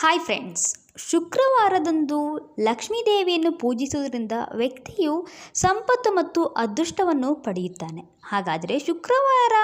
Hi friends ಶುಕ್ರವಾರದಂದು ಲಕ್ಷ್ಮೀದೇವಿಯನ್ನು ಪೂಜಿಸುವುದರಿಂದ ವ್ಯಕ್ತಿಯು ಸಂಪತ್ತು ಮತ್ತು ಅದೃಷ್ಟವನ್ನು ಪಡೆಯುತ್ತಾನೆ. ಹಾಗಾದರೆ ಶುಕ್ರವಾರ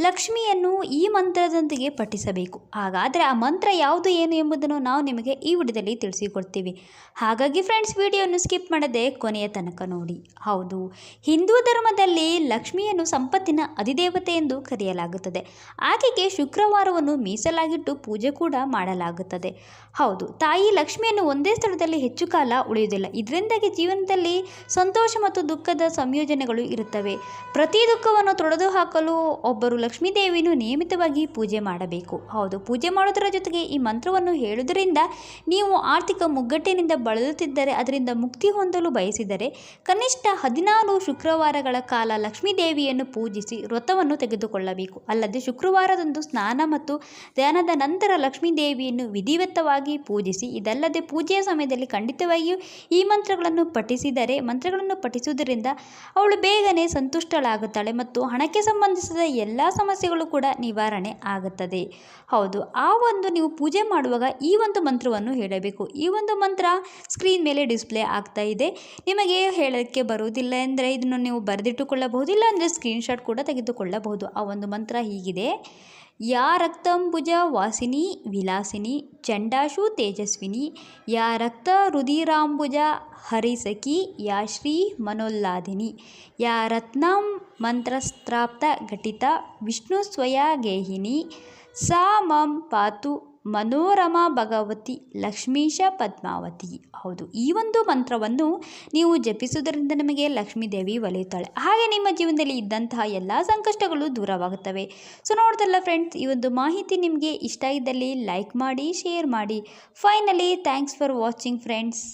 ಲಕ್ಷ್ಮಿಯನ್ನು ಈ ಮಂತ್ರದೊಂದಿಗೆ ಪಠಿಸಬೇಕು. ಹಾಗಾದರೆ ಆ ಮಂತ್ರ ಯಾವುದು, ಏನು ಎಂಬುದನ್ನು ನಾವು ನಿಮಗೆ ಈ ವಿಡಿಯೋದಲ್ಲಿ ತಿಳಿಸಿಕೊಡ್ತೀವಿ. ಹಾಗಾಗಿ ಫ್ರೆಂಡ್ಸ್ ವಿಡಿಯೋವನ್ನು ಸ್ಕಿಪ್ ಮಾಡದೆ ಕೊನೆಯ ತನಕ ನೋಡಿ. ಹೌದು, ಹಿಂದೂ ಧರ್ಮದಲ್ಲಿ ಲಕ್ಷ್ಮಿಯನ್ನು ಸಂಪತ್ತಿನ ಅಧಿದೇವತೆ ಎಂದು ಕರೆಯಲಾಗುತ್ತದೆ. ಆಕೆಗೆ ಶುಕ್ರವಾರವನ್ನು ಮೀಸಲಾಗಿಟ್ಟು ಪೂಜೆ ಕೂಡ ಮಾಡಲಾಗುತ್ತದೆ. ಹೌದು, ತಾಯಿ ಲಕ್ಷ್ಮಿಯನ್ನು ಒಂದೇ ಸ್ಥಳದಲ್ಲಿ ಹೆಚ್ಚು ಕಾಲ ಉಳಿಯುವುದಿಲ್ಲ. ಇದರಿಂದಾಗಿ ಜೀವನದಲ್ಲಿ ಸಂತೋಷ ಮತ್ತು ದುಃಖದ ಸಂಯೋಜನೆಗಳು ಇರುತ್ತವೆ. ಪ್ರತಿ ದುಃಖವನ್ನು ತೊಡೆದು ಹಾಕಲು ಒಬ್ಬರು ಲಕ್ಷ್ಮೀ ದೇವಿಯನ್ನು ನಿಯಮಿತವಾಗಿ ಪೂಜೆ ಮಾಡಬೇಕು. ಹೌದು, ಪೂಜೆ ಮಾಡೋದರ ಜೊತೆಗೆ ಈ ಮಂತ್ರವನ್ನು ಹೇಳುವುದರಿಂದ ನೀವು ಆರ್ಥಿಕ ಮುಗ್ಗಟ್ಟಿನಿಂದ ಬಳಲುತ್ತಿದ್ದರೆ ಅದರಿಂದ ಮುಕ್ತಿ ಹೊಂದಲು ಬಯಸಿದರೆ ಕನಿಷ್ಠ ಹದಿನಾರು ಶುಕ್ರವಾರಗಳ ಕಾಲ ಲಕ್ಷ್ಮೀ ದೇವಿಯನ್ನು ಪೂಜಿಸಿ ವ್ರತವನ್ನು ತೆಗೆದುಕೊಳ್ಳಬೇಕು. ಅಲ್ಲದೆ ಶುಕ್ರವಾರದಂದು ಸ್ನಾನ ಮತ್ತು ಧ್ಯಾನದ ನಂತರ ಲಕ್ಷ್ಮೀ ದೇವಿಯನ್ನು ವಿಧಿವತ್ತವಾಗಿ ಪೂಜಿಸಿ ಇದಲ್ಲದೆ ಪೂಜೆಯ ಸಮಯದಲ್ಲಿ ಖಂಡಿತವಾಗಿಯೂ ಈ ಮಂತ್ರಗಳನ್ನು ಪಠಿಸಿದರೆ, ಮಂತ್ರಗಳನ್ನು ಪಠಿಸುವುದರಿಂದ ಅವಳು ಬೇಗನೆ ಸಂತುಷ್ಟಳಾಗುತ್ತಾಳೆ ಮತ್ತು ಹಣಕ್ಕೆ ಸಂಬಂಧಿಸಿದ ಎಲ್ಲ ಸಮಸ್ಯೆಗಳು ಕೂಡ ನಿವಾರಣೆ ಆಗುತ್ತದೆ. ಹೌದು, ಆ ಒಂದು ನೀವು ಪೂಜೆ ಮಾಡುವಾಗ ಈ ಒಂದು ಮಂತ್ರವನ್ನು ಹೇಳಬೇಕು. ಈ ಒಂದು ಮಂತ್ರ ಸ್ಕ್ರೀನ್ ಮೇಲೆ ಡಿಸ್ಪ್ಲೇ ಆಗ್ತಾ ಇದೆ. ನಿಮಗೆ ಹೇಳೋಕ್ಕೆ ಬರುವುದಿಲ್ಲ ಎಂದರೆ ಇದನ್ನು ನೀವು ಬರೆದಿಟ್ಟುಕೊಳ್ಳಬಹುದು ಇಲ್ಲ ಅಂದರೆ ಸ್ಕ್ರೀನ್ಶಾಟ್ ಕೂಡ ತೆಗೆದುಕೊಳ್ಳಬಹುದು. ಆ ಒಂದು ಮಂತ್ರ ಹೀಗಿದೆ. ಯಾ ರಕ್ತಂಬುಜ ವಾಸಿನಿ ವಿಲಾಸಿನಿ, ಚಂಡಾಶು ತೇಜಸ್ವಿನಿ, ಯಾ ರಕ್ತ ರುಧಿರಾಂಬುಜ ಹರಿಸಖಿ ಯಾ ಶ್ರೀ ಮನೋಲ್ಲಾದಿನಿ, ಯಾ ರತ್ನಂ ಮಂತ್ರಸ್ತ್ರಾಪ್ತ ಘಟಿತ, ವಿಷ್ಣು ಸ್ವಯ ಗೇಹಿನಿ, ಸಾ ಮಂ ಪಾತು ಮನೋರಮಾ ಭಗವತಿ, ಲಕ್ಷ್ಮೀಶ ಪದ್ಮಾವತಿ. ಹೌದು, ಈ ಒಂದು ಮಂತ್ರವನ್ನು ನೀವು ಜಪಿಸುವುದರಿಂದ ನಿಮಗೆ ಲಕ್ಷ್ಮೀ ದೇವಿ ಒಲಿಯುತ್ತಾಳೆ. ಹಾಗೆ ನಿಮ್ಮ ಜೀವನದಲ್ಲಿ ಇದ್ದಂತಹ ಎಲ್ಲ ಸಂಕಷ್ಟಗಳು ದೂರವಾಗುತ್ತವೆ. ಸೊ ನೋಡ್ದಲ್ಲ ಫ್ರೆಂಡ್ಸ್ ಈ ಒಂದು ಮಾಹಿತಿ ನಿಮಗೆ ಇಷ್ಟ ಇದ್ದಲ್ಲಿ ಲೈಕ್ ಮಾಡಿ ಶೇರ್ ಮಾಡಿ. Finally thanks for watching friends